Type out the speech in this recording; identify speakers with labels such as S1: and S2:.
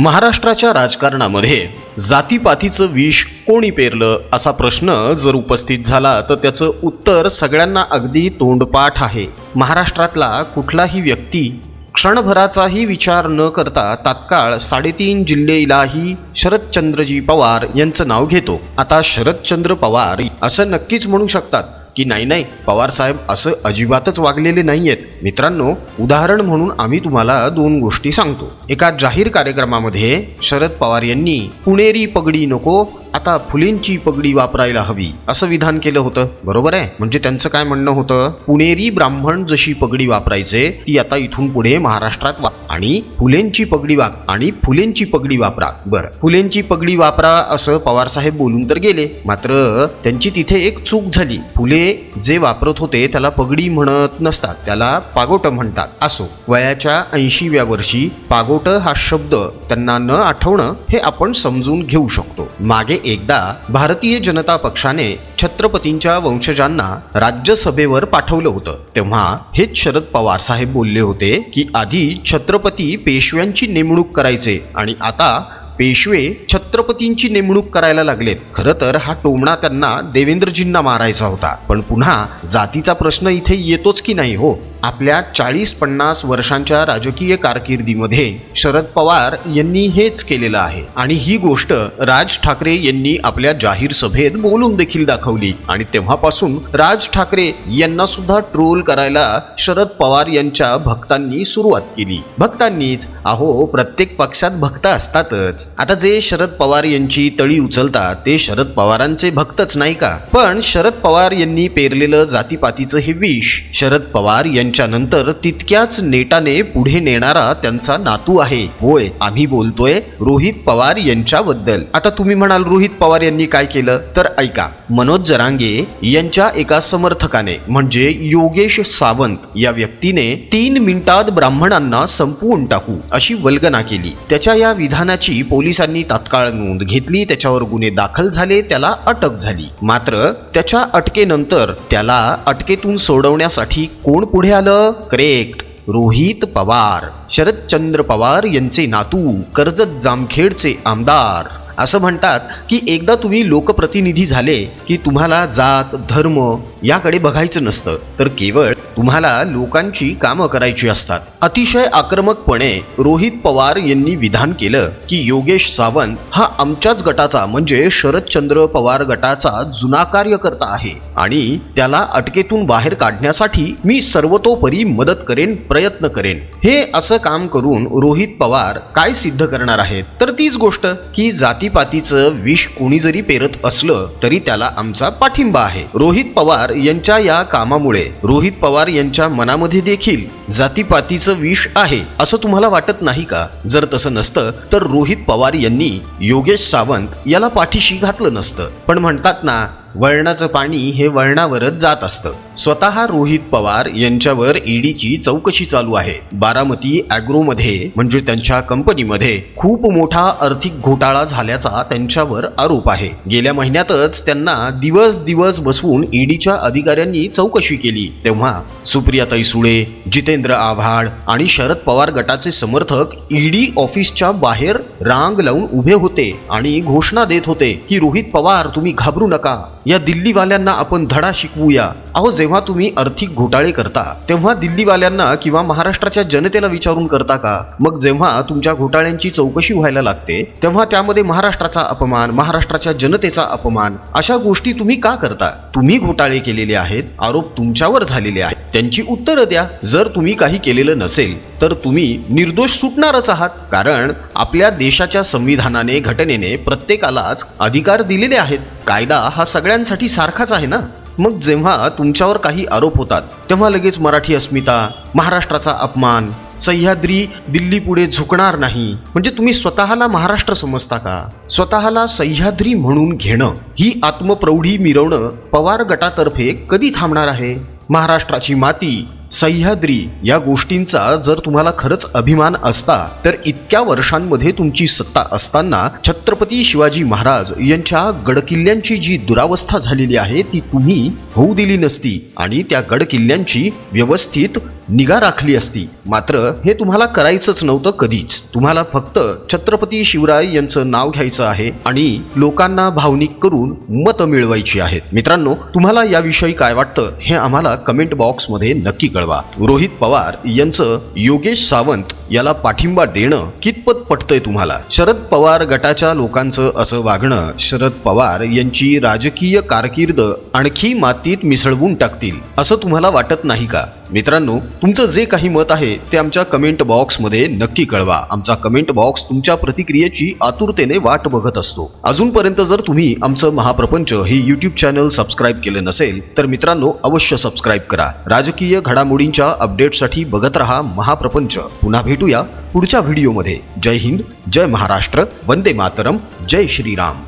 S1: महाराष्ट्राच्या राजकारणामध्ये जातीपातीचं विष कोणी पेरलं असा प्रश्न जर उपस्थित झाला तर त्याचं उत्तर सगळ्यांना अगदी तोंडपाठ आहे. महाराष्ट्रातला कुठलाही व्यक्ती क्षणभराचाही विचार न करता तात्काळ साडेतीन जिल्हेलाही शरदचंद्रजी पवार यांचं नाव घेतो. आता शरदचंद्र पवार असं नक्कीच म्हणू शकतात. की नाही नाही पवार साहेब असं अजिबातच वागलेले नाही आहेत मित्रांनो उदाहरण म्हणून आम्ही तुम्हाला दोन गोष्टी सांगतो. एका जाहीर कार्यक्रमामध्ये शरद पवार यांनी पुणेरी पगडी नको आता फुलेंची पगडी वापरायला हवी असं विधान केलं होतं. बरोबर आहे? म्हणजे त्यांचं काय म्हणणं होतं? पुणेरी ब्राह्मण जशी पगडी वापरायचे ती आता इथून पुढे महाराष्ट्रात वा आणि फुलेंची पगडी वाप आणि फुलेंची पगडी वापरा. बरं. फुलेंची पगडी वापरा असं पवार साहेब बोलून तर गेले. मात्र त्यांची तिथे एक चूक झाली. फुले जे वापरत होते त्याला पगडी म्हणत नसतात. त्याला पागोट म्हणतात. असो. वयाच्या ऐंशीव्या वर्षी पागोट हा शब्द त्यांना न आठवणं हे आपण समजून घेऊ शकतो. मागे एकदा भारतीय जनता पक्षाने छत्रपतींच्या वंशजांना राज्यसभेवर पाठवलं होतं. तेव्हा हेच शरद पवार साहेब बोलले होते की आधी छत्रपती पेशव्यांची नेमणूक करायचे आणि आता पेशवे छत्रपतींची नेमणूक करायला लागलेत. खरं तर हा टोमणा त्यांना देवेंद्रजींना मारायचा होता. पण पुन्हा जातीचा प्रश्न इथे येतोच की नाही हो? आपल्या चाळीस पन्नास वर्षांच्या राजकीय कारकिर्दीमध्ये शरद पवार यांनी हेच केलेलं आहे. आणि ही गोष्ट राज ठाकरे यांनी आपल्या जाहीर सभेत बोलून देखील दाखवली. आणि तेव्हापासून राज ठाकरे यांना सुद्धा ट्रोल करायला शरद पवार यांच्या भक्तांनी सुरुवात केली. भक्तांनीच अहो प्रत्येक पक्षात भक्त असतातच. आता जे शरद पवार यांची तळी उचलतात ते शरद पवारांचे भक्तच नाही का? पण शरद पवार यांनी पेरलेलं जातीपातीचं हे विष शरद पवार यांच्या नंतर तितक्याच नेटाने पुढे नेणारा त्यांचा नातू आहे. होय आम्ही बोलतोय रोहित पवार यांच्याबद्दल. आता तुम्ही म्हणाल रोहित पवार यांनी काय केलं? तर ऐका मनोज जरांगे यांच्या एका समर्थकाने म्हणजे योगेश सावंत या व्यक्तीने तीन मिनिटात ब्राह्मणांना संपवून टाकू अशी वल्गना केली. त्याच्या या विधानाची पोलिसांनी तात्काळ नोंद घेतली त्याच्यावर गुन्हे दाखल झाले त्याला अटक झाली. मात्र त्याच्या अटकेनंतर त्याला अटकेतून सोडवण्यासाठी कोण पुढे आलं? करेक्ट रोहित पवार. शरदचंद्र पवार यांचे नातू कर्जत जामखेडचे आमदार. असं म्हणतात की एकदा तुम्ही लोकप्रतिनिधी झाले की तुम्हाला जात धर्म याकडे बघायचं नसतं. तर केवळ तुम्हाला लोकांची कामं करायची असतात. अतिशय आक्रमकपणे रोहित पवार यांनी विधान केलं की योगेश सावंत हा आमच्याच गटाचा म्हणजे शरदचंद्र पवार गटाचा जुना कार्यकर्ता आहे आणि त्याला अटकेतून बाहेर काढण्यासाठी मी सर्वतोपरी मदत करेन प्रयत्न करेन. हे असं काम करून रोहित पवार काय सिद्ध करणार आहेत? तर तीच गोष्ट की जाती जातीपातीचं विष कोणी जरी पेरत असलं तरी त्याला आमचा पाठिंबा आहे. रोहित पवार यांच्या या कामामुळे. रोहित पवार यांच्या मनामध्ये देखील जातीपातीचं विष आहे असं तुम्हाला वाटत नाही का? जर तसं नसतं तर रोहित पवार यांनी योगेश सावंत याला पाठीशी घातलं नसतं. पण म्हणतात ना वळणाचं पाणी हे वळणावरच जात असतं. स्वतः रोहित पवार यांच्यावर ईडीची चौकशी चालू आहे. बारामती अॅग्रोमध्ये म्हणजे त्यांच्या कंपनीमध्ये खूप मोठा आर्थिक घोटाळा झाल्याचा त्यांच्यावर आरोप आहे. गेल्या महिन्यातच त्यांना दिवस दिवस बसवून ईडीच्या अधिकाऱ्यांनी चौकशी केली. तेव्हा सुप्रियाताई सुळे जितेंद्र आव्हाड आणि शरद पवार गटाचे समर्थक ईडी ऑफिसच्या बाहेर रांग लावून उभे होते आणि घोषणा देत होते की रोहित पवार तुम्ही घाबरू नका. या दिल्लीवाल्यांना आपण धडा शिकवूया. अहो जेव्हा तुम्ही आर्थिक घोटाळे करता तेव्हा दिल्लीवाल्यांना किंवा महाराष्ट्राच्या जनतेला विचारून करता का? मग जेव्हा तुमच्या घोटाळ्यांची चौकशी व्हायला लागते तेव्हा त्यामध्ये महाराष्ट्राचा अपमान महाराष्ट्राच्या जनतेचा अपमान अशा गोष्टी तुम्ही का करता? तुम्ही घोटाळे केलेले आहेत आरोप तुमच्यावर झालेले आहेत. त्यांची उत्तरं द्या. जर तुम्ही काही केलेलं नसेल तर तुम्ही निर्दोष सुटणारच आहात. कारण आपल्या देशाच्या संविधानाने घटनेने प्रत्येकालाच अधिकार दिलेले आहेत. कायदा हा सगळ्यांसाठी सारखाच आहे ना? मग जेव्हा तुमच्यावर काही आरोप होतात तेव्हा लगेच मराठी अस्मिता महाराष्ट्राचा अपमान सह्याद्री दिल्ली पुढे झुकणार नाही. म्हणजे तुम्ही स्वतःला महाराष्ट्र समजता का? स्वतःला सह्याद्री म्हणून घेणं ही आत्मप्रौढी मिरवणं पवार गटातर्फे कधी थांबणार आहे? महाराष्ट्राची माती सह्याद्री या गोष्टींचा जर तुम्हाला खरंच अभिमान असता तर इतक्या वर्षांमध्ये तुमची सत्ता असताना छत्रपती शिवाजी महाराज यांच्या गडकिल्ल्यांची जी दुरावस्था झालेली आहे ती तुम्ही होऊ दिली नसती आणि त्या गडकिल्ल्यांची व्यवस्थित निगा राखली असती. मात्र हे तुम्हाला करायचंच नव्हतं कधीच. तुम्हाला फक्त छत्रपती शिवराय यांचं नाव घ्यायचं आहे आणि लोकांना भावनिक करून मतं मिळवायची आहेत. मित्रांनो तुम्हाला याविषयी काय वाटतं हे आम्हाला कमेंट बॉक्समध्ये नक्की कळवा रोहित पवार यांचं योगेश सावंत याला पाठिंबा देणं कितपत पटतंय तुम्हाला? शरद पवार गटाच्या लोकांचं असं वागणं शरद पवार यांची राजकीय कारकीर्द आणखी मातीत मिसळवून टाकतील असं तुम्हाला वाटत नाही का? मित्रांनो तुमचं जे काही मत आहे ते आमच्या कमेंट बॉक्समध्ये नक्की कळवा. आमचा कमेंट बॉक्स तुमच्या प्रतिक्रियेची आतुरतेने वाट बघत असतो. अजूनपर्यंत जर तुम्ही आमचं महाप्रपंच हे युट्यूब चॅनल सबस्क्राईब केलं नसेल तर मित्रांनो अवश्य सबस्क्राईब करा. राजकीय घडामोडींच्या अपडेटसाठी बघत रहा महाप्रपंच. पुन्हा भेटूया पुढच्या व्हिडिओमध्ये जय हिंद जय महाराष्ट्र वंदे मातरम जय श्रीराम.